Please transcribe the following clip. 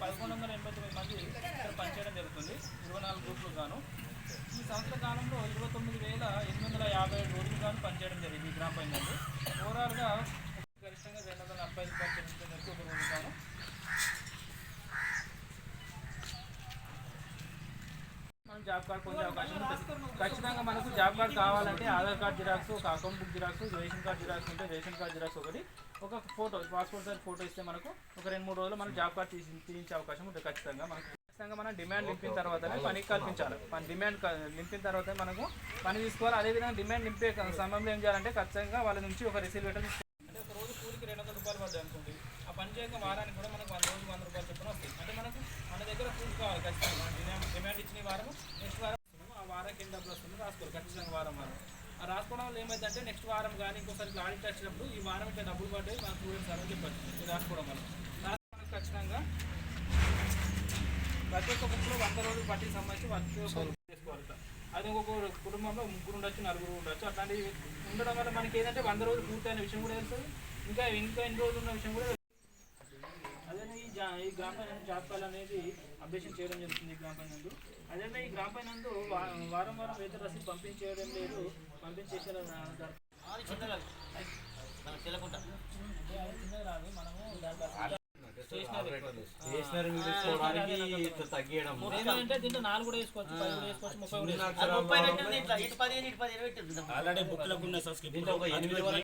పదకొండు వందల ఎనభై తొమ్మిది మంది ఇక్కడ పనిచేయడం జరుగుతుంది. ఇరవై నాలుగు గ్రూపులు గాను. ఈ సంవత్సర కాలంలో ఇరవై తొమ్మిది వేల ఎనిమిది వందల యాభై ఏడు రోజులు గాను పనిచేయడం జరిగింది ఈ గ్రామ పంచాయతీ. ఓవరాల్గా జాబ్ కార్డ్ పొందే అవకాశం ఉంటుంది. ఖచ్చితంగా మనకు జాబ్ కార్డ్ కావాలంటే ఆధార్ కార్డ్ జిరాక్స్ ఒక account book xerox ration card xerox ఉంటే రేషన్ కార్డ్ జిరాక్స్ ఒకటి ఒక ఫోటో పాస్పోర్ట్ సైజ్ ఫోటో ఇస్తే మనకు ఒక రెండు మూడు రోజులు మనం జాబ్ కార్డ్ తీసి తీయించే అవకాశం ఉంటుంది ఖచ్చితంగా మనకు. ఖచ్చితంగా మనం డిమాండ్ నింపిన తర్వాతనే పనికి కల్పించాలి. మన డిమాండ్ నింపిన తర్వాత మనకు పని తీసుకోవాలి. అదేవిధంగా డిమాండ్ నింపే సమయంలో ఏం చేయాలంటే ఖచ్చితంగా వాళ్ళ నుంచి ఒక రిసీవ్ లెటర్ అంటే ఒక రోజు కూలికి రెండు వందల రూపాయలు పడ్డాయి అనుకోండి ఆ వారానికి కూడా మనకు వంద రోజు వంద రూపాయలు చొప్పున వస్తాయి. అంటే మనకు మన దగ్గర కూలి కావాలి ఖచ్చితంగా. డిమాండ్ ఇచ్చిన వారము వారం నెక్స్ట్ వారం ఆ వారానికి ఎన్ని డబ్బులు వస్తుందో రాసుకోవాలి ఖచ్చితంగా వారం వారం. ఆ రాసుకోవడం వల్ల ఏమైందంటే నెక్స్ట్ వారం కానీ ఇంకోసారి ఆడిట్ వచ్చినప్పుడు ఈ వారం ఇట్లా డబ్బులు పడ్డాయి మన స్టూడెంట్స్ అని చెప్పచ్చు. రాసుకోవడం వల్ల. రాసుకోవడానికి ఖచ్చితంగా ప్రతి ఒక్క బుక్లో వంద రోజులు పట్టి సంబంధించి ప్రతి ఒక్క చేసుకోవాలి అది ఒక్కొక్క కుటుంబంలో ముగ్గురు ఉండొచ్చు నలుగురు ఉండొచ్చు. అట్లాంటివి ఉండడం వల్ల మనకి ఏంటంటే వంద రోజులు పూర్తయిన విషయం కూడా తెలుస్తుంది. ఇంకా ఇంకా ఎన్ని రోజులు ఉన్న విషయం కూడా తెలుస్తుంది. అదే ఈ జా ఈ గ్రామ పంచాయతీ జాబితాలు అనేది అప్డేషన్ చేయడం జరుగుతుంది ఈ గ్రామ పంచాయతీ అదే ఈ గ్రామ పంచాయతీ వారం వారం వేతన రసీదు పంపించేయడం లేదు పంపించేసేలా ఆల్రెడీ బుక్లకు ఉన్న సబ్స్క్రిప్షన్.